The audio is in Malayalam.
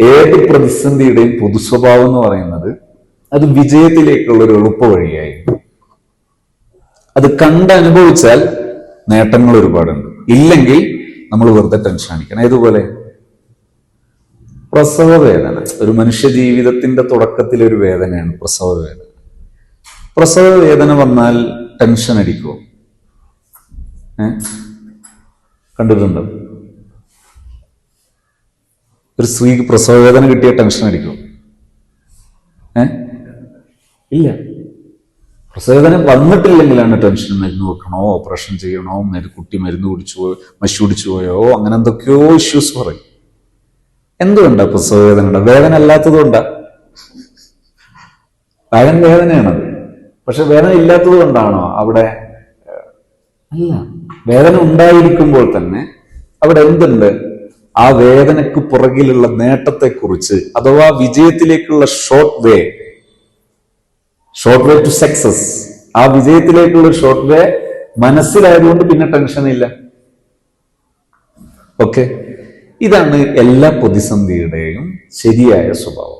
ഏത് പ്രതിസന്ധിയുടെയും പൊതുസ്വഭാവം എന്ന് പറയുന്നത് അത് വിജയത്തിലേക്കുള്ള ഒരു എളുപ്പ വഴിയായിരുന്നു. അത് കണ്ടനുഭവിച്ചാൽ നേട്ടങ്ങൾ ഒരുപാടുണ്ട്. ഇല്ലെങ്കിൽ നമ്മൾ വെറുതെ ടെൻഷൻ അടിക്കണം. ഏതുപോലെ? പ്രസവ വേദന. ഒരു മനുഷ്യ ജീവിതത്തിന്റെ തുടക്കത്തിലെ ഒരു വേദനയാണ് പ്രസവ വേദന. പ്രസവ വേദന വന്നാൽ ടെൻഷൻ അടിക്കുമോ ഏ? കണ്ടിട്ടുണ്ടോ? ഒരു സ്ത്രീക്ക് പ്രസവ വേദന കിട്ടിയ ടെൻഷൻ അടിക്കും ഇല്ല. പ്രസവേദന വന്നിട്ടില്ലെങ്കിലാണ് ടെൻഷൻ മരുന്ന് വെക്കണോ? ഓപ്പറേഷൻ ചെയ്യണോ? കുട്ടി മരുന്ന് കുടിച്ചു പോയോ? മഷി കുടിച്ചു പോയോ? അങ്ങനെ എന്തൊക്കെയോ ഇഷ്യൂസ് പറയും. എന്തുകൊണ്ടാ പ്രസവവേദന വേദന അല്ലാത്തത് കൊണ്ടാ ഭയൻ വേദനയാണത്. പക്ഷെ വേദന ഇല്ലാത്തത് കൊണ്ടാണോ അവിടെ? അല്ല. വേദന ഉണ്ടായിരിക്കുമ്പോൾ തന്നെ അവിടെ എന്തുണ്ട്? ആ വേദനയ്ക്ക് പുറകിലുള്ള നേട്ടത്തെക്കുറിച്ച് അഥവാ വിജയത്തിലേക്കുള്ള short way short way to success ആ വിജയത്തിലേക്കുള്ള ഷോർട്ട് വേ മനസ്സിലായതുകൊണ്ട് പിന്നെ ടെൻഷൻ ഇല്ല. ഓക്കെ ഇതാണ് എല്ലാ പ്രതിസന്ധിയുടെയും ശരിയായ സ്വഭാവം.